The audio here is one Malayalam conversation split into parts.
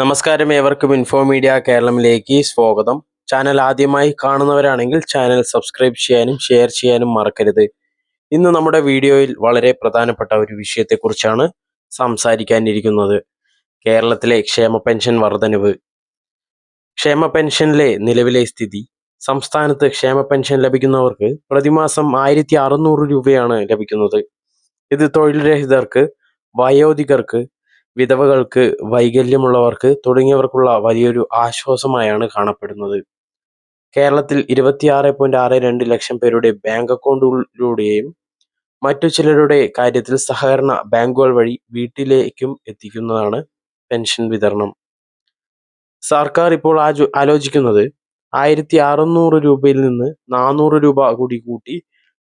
നമസ്കാരം ഏവർക്കും ഇൻഫോ മീഡിയ കേരളത്തിലേക്ക് സ്വാഗതം. ചാനൽ ആദ്യമായി കാണുന്നവരാണെങ്കിൽ ചാനൽ സബ്സ്ക്രൈബ് ചെയ്യാനും ഷെയർ ചെയ്യാനും മറക്കരുത്. ഇന്ന് നമ്മുടെ വീഡിയോയിൽ വളരെ പ്രധാനപ്പെട്ട ഒരു വിഷയത്തെക്കുറിച്ചാണ് സംസാരിക്കാനിരിക്കുന്നത്. കേരളത്തിലെ ക്ഷേമ പെൻഷൻ വർധനവ്. ക്ഷേമ പെൻഷനിലെ നിലവിലെ സ്ഥിതി. സംസ്ഥാനത്ത് ക്ഷേമ പെൻഷൻ ലഭിക്കുന്നവർക്ക് പ്രതിമാസം ആയിരത്തി അറുന്നൂറ് രൂപയാണ് ലഭിക്കുന്നത്. ഇത് തൊഴിൽ രഹിതർക്ക് വയോധികർക്ക് വിധവകൾക്ക് വൈകല്യമുള്ളവർക്ക് തുടങ്ങിയവർക്കുള്ള വലിയൊരു ആശ്വാസമായാണ് കാണപ്പെടുന്നത്. കേരളത്തിൽ ഇരുപത്തിയാറ് പോയിന്റ് ആറ് രണ്ട് ലക്ഷം പേരുടെ ബാങ്ക് അക്കൗണ്ടുകളിലൂടെയും മറ്റു ചിലരുടെ കാര്യത്തിൽ സഹകരണ ബാങ്കുകൾ വഴി വീട്ടിലേക്കും എത്തിക്കുന്നതാണ് പെൻഷൻ വിതരണം. സർക്കാർ ഇപ്പോൾ ആലോചിക്കുന്നത് ആയിരത്തി അറുന്നൂറ് രൂപയിൽ നിന്ന് നാനൂറ് രൂപ കൂടി കൂട്ടി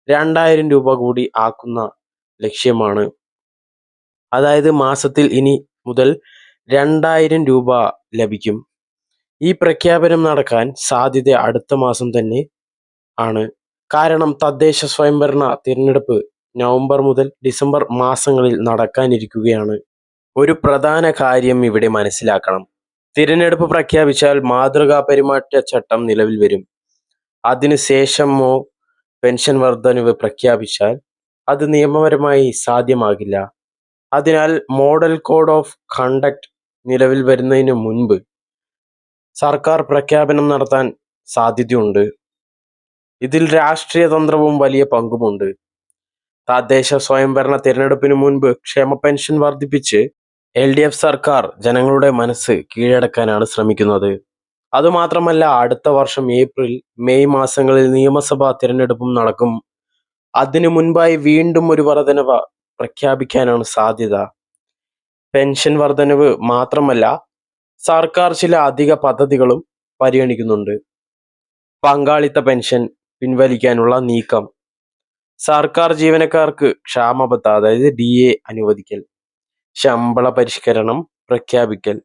രണ്ടായിരം രൂപ കൂടി ആക്കുന്ന ലക്ഷ്യമാണ്. അതായത് മാസത്തിൽ ഇനി മുതൽ രണ്ടായിരം രൂപ ലഭിക്കും. ഈ പ്രഖ്യാപനം നടക്കാൻ സാധ്യത അടുത്ത മാസം തന്നെ ആണ്. കാരണം തദ്ദേശ സ്വയംഭരണ തിരഞ്ഞെടുപ്പ് നവംബർ മുതൽ ഡിസംബർ മാസങ്ങളിൽ നടക്കാനിരിക്കുകയാണ്. ഒരു പ്രധാന കാര്യം ഇവിടെ മനസ്സിലാക്കണം. തിരഞ്ഞെടുപ്പ് പ്രഖ്യാപിച്ചാൽ മാതൃകാ പെരുമാറ്റച്ചട്ടം നിലവിൽ വരും. അതിനുശേഷമോ പെൻഷൻ വർധനവ് പ്രഖ്യാപിച്ചാൽ അത് നിയമപരമായി സാധ്യമാകില്ല. അതിനാൽ മോഡൽ കോഡ് ഓഫ് കണ്ടക്ട് നിലവിൽ വരുന്നതിന് മുൻപ് സർക്കാർ പ്രഖ്യാപനം നടത്താൻ സാധ്യതയുണ്ട്. ഇതിൽ രാഷ്ട്രീയ തന്ത്രവും വലിയ പങ്കുമുണ്ട്. തദ്ദേശ സ്വയംഭരണ തിരഞ്ഞെടുപ്പിന് മുൻപ് ക്ഷേമ പെൻഷൻ വർദ്ധിപ്പിച്ച് എൽ ഡി എഫ് സർക്കാർ ജനങ്ങളുടെ മനസ്സ് കീഴടക്കാനാണ് ശ്രമിക്കുന്നത്. അതുമാത്രമല്ല അടുത്ത വർഷം ഏപ്രിൽ മെയ് മാസങ്ങളിൽ നിയമസഭാ തിരഞ്ഞെടുപ്പും നടക്കും. അതിനു മുൻപായി വീണ്ടും ഒരു വർധനവ് പ്രഖ്യാപിക്കാനാണ് സാധ്യത. പെൻഷൻ വർധനവ് മാത്രമല്ല സർക്കാർ ചില അധിക പദ്ധതികളും പരിഗണിക്കുന്നുണ്ട്. പങ്കാളിത്ത പെൻഷൻ പിൻവലിക്കാനുള്ള നീക്കം. സർക്കാർ ജീവനക്കാർക്ക് ക്ഷാമബത്ത അതായത് ഡി എ അനുവദിക്കൽ ശമ്പള പരിഷ്കരണം പ്രഖ്യാപിക്കൽ.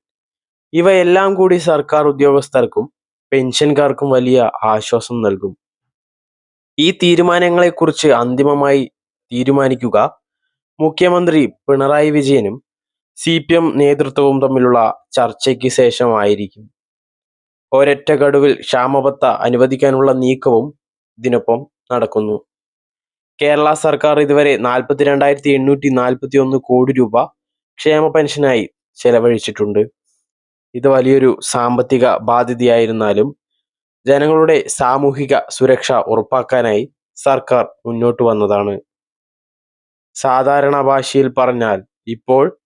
ഇവയെല്ലാം കൂടി സർക്കാർ ഉദ്യോഗസ്ഥർക്കും പെൻഷൻകാർക്കും വലിയ ആശ്വാസം നൽകും. ഈ തീരുമാനങ്ങളെക്കുറിച്ച് അന്തിമമായി തീരുമാനിക്കുക മുഖ്യമന്ത്രി പിണറായി വിജയനും സി പി എം നേതൃത്വവും തമ്മിലുള്ള ചർച്ചയ്ക്ക് ശേഷമായിരിക്കും. ഒരൊറ്റ ഗഡുവിൽ ക്ഷാമബത്ത അനുവദിക്കാനുള്ള നീക്കവും ഇതിനൊപ്പം നടക്കുന്നു. കേരള സർക്കാർ ഇതുവരെ നാൽപ്പത്തിരണ്ടായിരത്തി എണ്ണൂറ്റി നാൽപ്പത്തി ഒന്ന് കോടി രൂപ ക്ഷേമ പെൻഷനായി ചെലവഴിച്ചിട്ടുണ്ട്. ഇത് വലിയൊരു സാമ്പത്തിക ബാധ്യതയായിരുന്നാലും ജനങ്ങളുടെ സാമൂഹിക സുരക്ഷ ഉറപ്പാക്കാനായി സർക്കാർ മുന്നോട്ട് വന്നതാണ്. സാധാരണ ഭാഷയിൽ പറഞ്ഞാൽ ഇപ്പോൾ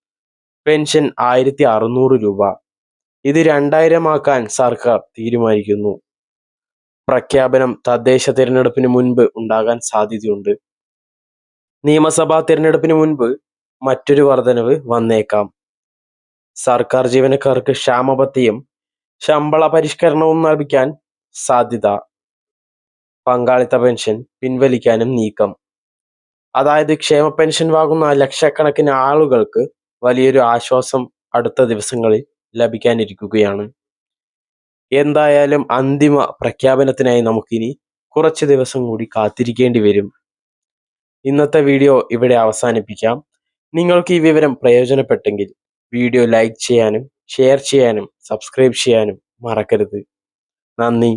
പെൻഷൻ ആയിരത്തി അറുന്നൂറ് രൂപ. ഇത് രണ്ടായിരം ആക്കാൻ സർക്കാർ തീരുമാനിക്കുന്നു. പ്രഖ്യാപനം തദ്ദേശ തിരഞ്ഞെടുപ്പിന് മുൻപ് ഉണ്ടാകാൻ സാധ്യതയുണ്ട്. നിയമസഭാ തിരഞ്ഞെടുപ്പിന് മുൻപ് മറ്റൊരു വർധനവ് വന്നേക്കാം. സർക്കാർ ജീവനക്കാർക്ക് ക്ഷാമപത്തിയും ശമ്പള പരിഷ്കരണവും നൽകിക്കാൻ സാധ്യത. പങ്കാളിത്ത പെൻഷൻ പിൻവലിക്കാനും നീക്കം. അതായത് ക്ഷേമ പെൻഷൻ വാങ്ങുന്ന ലക്ഷക്കണക്കിന് ആളുകൾക്ക് വലിയൊരു ആശ്വാസം അടുത്ത ദിവസങ്ങളിൽ ലഭിക്കാനിരിക്കുകയാണ്. എന്തായാലും അന്തിമ പ്രഖ്യാപനത്തിനായി നമുക്കിനി കുറച്ച് ദിവസം കൂടി കാത്തിരിക്കേണ്ടി വരും. ഇന്നത്തെ വീഡിയോ ഇവിടെ അവസാനിപ്പിക്കാം. നിങ്ങൾക്ക് ഈ വിവരം പ്രയോജനപ്പെട്ടെങ്കിൽ വീഡിയോ ലൈക്ക് ചെയ്യാനും ഷെയർ ചെയ്യാനും സബ്സ്ക്രൈബ് ചെയ്യാനും മറക്കരുത്. നന്ദി.